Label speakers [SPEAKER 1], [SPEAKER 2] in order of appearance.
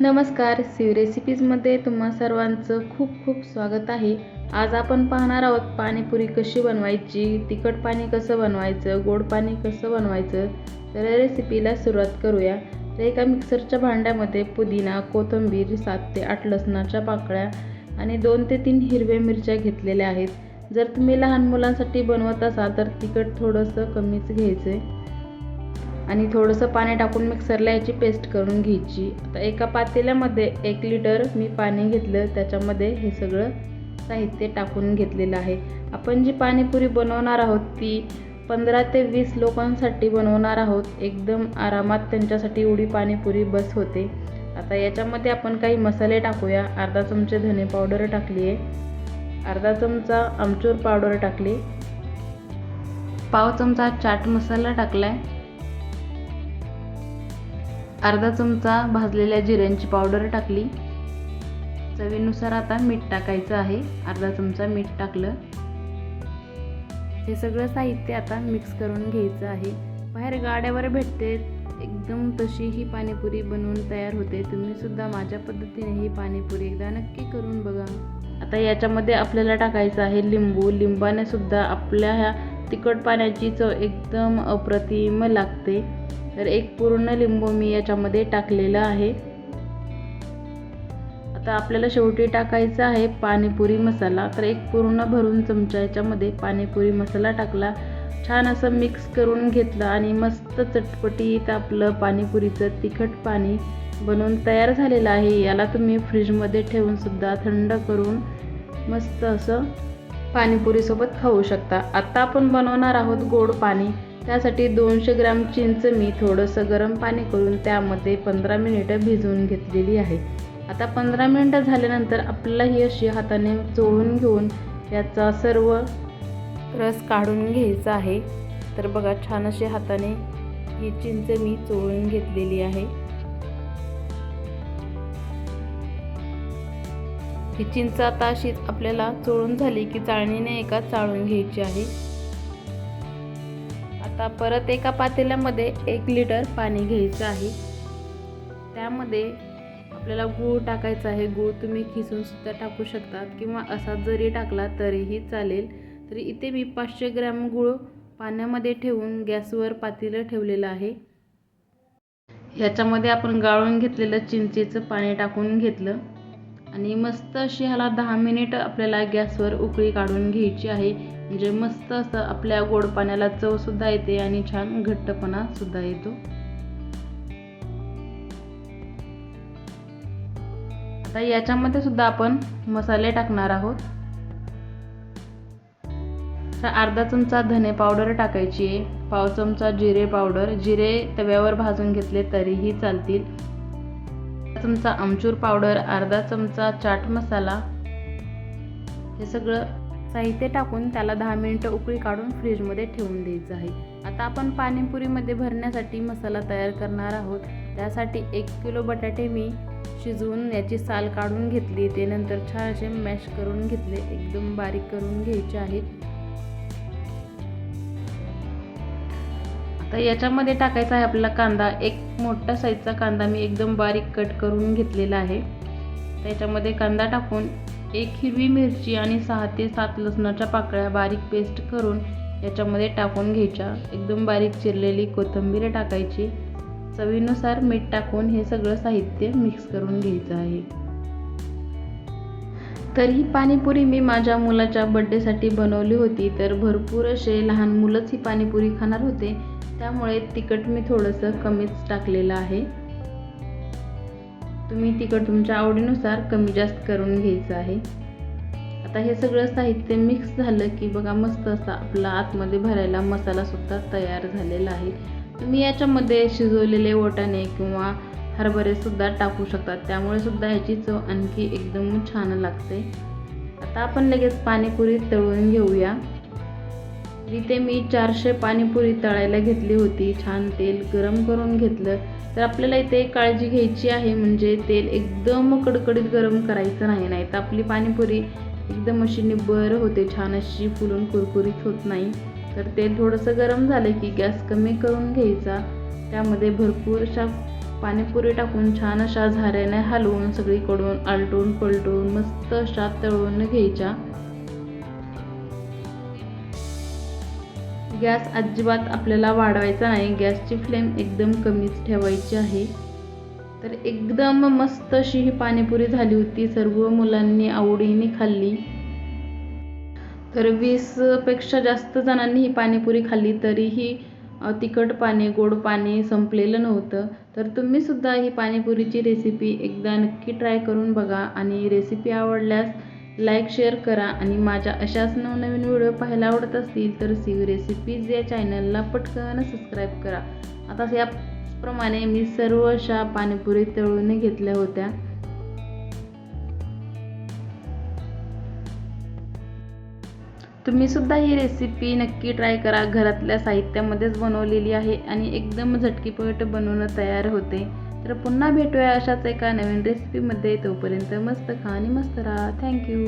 [SPEAKER 1] नमस्कार शिव रेसिपीजमध्ये तुम्हा सर्वांचं खूप खूप स्वागत आहे. आज आपण पाहणार आहोत पाणीपुरी कशी बनवायची तिखट पाणी कसं बनवायचं गोड पाणी कसं बनवायचं तर या रेसिपीला सुरुवात करूया. तर एका मिक्सरच्या भांड्यामध्ये पुदिना कोथिंबीर सात ते आठ लसणाच्या पाकळ्या आणि दोन ते तीन हिरव्या मिरच्या घेतलेल्या आहेत. जर तुम्ही लहान मुलांसाठी बनवत असाल तर तिखट थोडंसं कमीच घ्यायचं आहे आणि थोडंसं पाणी टाकून मिक्सरला याची पेस्ट करून घ्यायची. आता एका पातेल्यामध्ये एक लिटर मी पाणी घेतलं त्याच्यामध्ये हे सगळं साहित्य टाकून घेतलेलं आहे. आपण जी पाणीपुरी बनवणार आहोत ती पंधरा ते वीस लोकांसाठी बनवणार आहोत. एकदम आरामात त्यांच्यासाठी एवढी पाणीपुरी बस होते. आता याच्यामध्ये आपण काही मसाले टाकूया. अर्धा चमचे धने पावडर टाकली आहे. अर्धा चमचा आमचूर पावडर टाकली. पाव चमचा चाट मसाला टाकला आहे अर्धा चमचा भाजलेल्या जिऱ्यांची पावडर टाकली. चवीनुसार आता मीठ टाकायचं आहे. अर्धा चमचा मीठ टाकलं. हे सगळं साहित्य आता मिक्स करून घ्यायचं आहे. बाहेर गाड्यावर भेटते. एकदम तशी ही पाणीपुरी बनवून तयार होते. तुम्ही सुद्धा माझ्या पद्धतीने ही पाणीपुरी एकदा नक्की करून बघा. आता याच्यामध्ये आपल्याला टाकायचं आहे लिंबू. लिंबाने सुद्धा आपल्या ह्या तिखट पाण्याची चव एकदम अप्रतिम लागते. तर एक पूर्ण लिंबू मी याच्यामध्ये टाकलेलं आहे. आता आपल्याला शेवटी टाकायचं आहे पाणीपुरी मसाला. तर एक पूर्ण भरून चमचा याच्यामध्ये पाणीपुरी मसाला टाकला. छान असं मिक्स करून घेतलं आणि मस्त चटपटीत आपलं पाणीपुरीचं तिखट पाणी बनवून तयार झालेलं आहे. याला तुम्ही फ्रीजमध्ये ठेवून सुद्धा थंड करून मस्त असं पाणीपुरीसोबत खाऊ शकता. आत्ता आपण बनवणार आहोत गोड पाणी. त्यासाठी दोनशे ग्रॅम चिंच मी थोडंसं गरम पाणी करून त्यामध्ये पंधरा मिनिटं भिजवून घेतलेली आहे. आता पंधरा मिनटं झाल्यानंतर आपल्याला ही अशी हाताने चोळून घेऊन याचा सर्व रस काढून घ्यायचा आहे. तर बघा छान अशी हाताने ही चिंच मी चोळून घेतलेली आहे. ही चिंच आता अशीच आपल्याला चोळून झाली की चाळणीने एका चाळून घ्यायची आहे. आता परत एका पातेल्यामध्ये एक लिटर पाणी घ्यायचं आहे. त्यामध्ये आपल्याला गूळ टाकायचा आहे. गूळ तुम्ही खिसून सुद्धा टाकू शकतात किंवा असा जरी टाकला तरीही चालेल. तरी इथे मी पाचशे ग्रॅम गूळ पाण्यामध्ये ठेवून गॅसवर पातेलं ठेवलेलं आहे. ह्याच्यामध्ये आपण गाळून घेतलेलं चिंचेचं पाणी टाकून घेतलं. आणि मस्त अशी ह्याला दहा मिनिट आपल्याला गॅसवर उकळी काढून घ्यायची आहे. म्हणजे मस्त असं आपल्या गोड पाण्याला चवसुद्धा येते आणि छान घट्टपणा सुद्धा येतो. आता याच्यामध्ये सुद्धा आपण मसाले टाकणार आहोत. तर अर्धा चमचा धने पावडर टाकायची आहे. पाव चमचा जिरे पावडर. जिरे तव्यावर भाजून घेतले तरीही चालतील. चमचा आमचूर पावडर अर्धा चमचा चाट मसाला हे सगळं साहित्य टाकून त्याला दहा मिनटं उकळी काढून फ्रीजमध्ये ठेवून द्यायचं आहे. आता आपण पाणीपुरीमध्ये भरण्यासाठी मसाला तयार करणार आहोत. त्यासाठी एक किलो बटाटे मी शिजवून याची साल काढून घेतली ते नंतर छान असे मॅश करून घेतले. एकदम बारीक करून घ्यायचे आहेत तर याच्यामध्ये टाकायचा आहे आपल्याला कांदा. एक मोठा साईजचा कांदा मी एकदम बारीक कट करून घेतलेला आहे. त्याच्यामध्ये कांदा टाकून एक हिरवी मिरची आणि सहा ते सात लसणाच्या पाकळ्या बारीक पेस्ट करून याच्यामध्ये टाकून घ्यायच्या. एकदम बारीक चिरलेली कोथिंबीर टाकायची. चवीनुसार मीठ टाकून हे सगळं साहित्य मिक्स करून घ्यायचं आहे. तर ही पाणीपुरी मी माझ्या मुलाच्या बड्डेसाठी बनवली होती. तर भरपूर असे लहान मुलंच ही पाणीपुरी खाणार होते. त्यामुळे तिखट मी थोडंसं कमीच टाकलेलं आहे. तुम्ही तिखट तुमच्या आवडीनुसार कमी जास्त करून घ्यायचं आहे. आता हे सगळं साहित्य मिक्स झालं की बघा मस्त असा आपला आतमध्ये भरायला मसालासुद्धा तयार झालेला आहे. तुम्ही याच्यामध्ये शिजवलेले वटाणे किंवा हरभरेसुद्धा टाकू शकतात त्यामुळे सुद्धा ह्याची चव आणखी एकदम छान लागते. आता आपण लगेच पाणीपुरी तळून घेऊया. जिथे मी चारशे पाणीपुरी तळायला घेतली होती छान तेल गरम करून घेतलं तर आपल्याला इथे काळजी घ्यायची आहे म्हणजे तेल एकदम कडकडीत गरम करायचं नाही नाही तर आपली पाणीपुरी एकदम अशी निब्बर होते छान अशी फुलून कुरकुरीत होत नाही. तर तेल थोडंसं गरम झालं की गॅस कमी करून घ्यायचा. त्यामध्ये भरपूर अशा पाणीपुरी टाकून छान अशा झाऱ्याने हलवून सगळीकडून आलटून पलटून मस्त अशा तळून घ्यायच्या. गॅस अजिबात आपल्याला वाढवायचा नाही. गॅसची फ्लेम एकदम कमीच ठेवायची आहे. तर एकदम मस्त अशी ही पाणीपुरी झाली होती. सर्व मुलांनी आवडीने खाल्ली. तर वीसपेक्षा जास्त जणांनी ही पाणीपुरी खाल्ली. तरीही तिखट पाणी गोड पाणी संपलेलं नव्हतं. तर तुम्हीसुद्धा ही पाणीपुरीची रेसिपी एकदा नक्की ट्राय करून बघा. आणि रेसिपी आवडल्यास लाईक शेअर करा आणि माझ्या अशाच नवनवीन व्हिडिओ पाहायला आवडत असतील तर सी रेसिपीज या चॅनलला पटकन सबस्क्राईब करा. आता याप्रमाणे मी सर्व अशा पाणीपुरी तळून घेतल्या होत्या. तुम्ही सुद्धा ही रेसिपी नक्की ट्राय करा. घरातल्या साहित्यामध्येच बनवलेली आहे आणि एकदम झटकीपट बनवणं तयार होते. तर पुन्हा भेटूया अशाच एका नवीन रेसिपीमध्ये तोपर्यंत मस्त खा आणि मस्त राहा. थँक्यू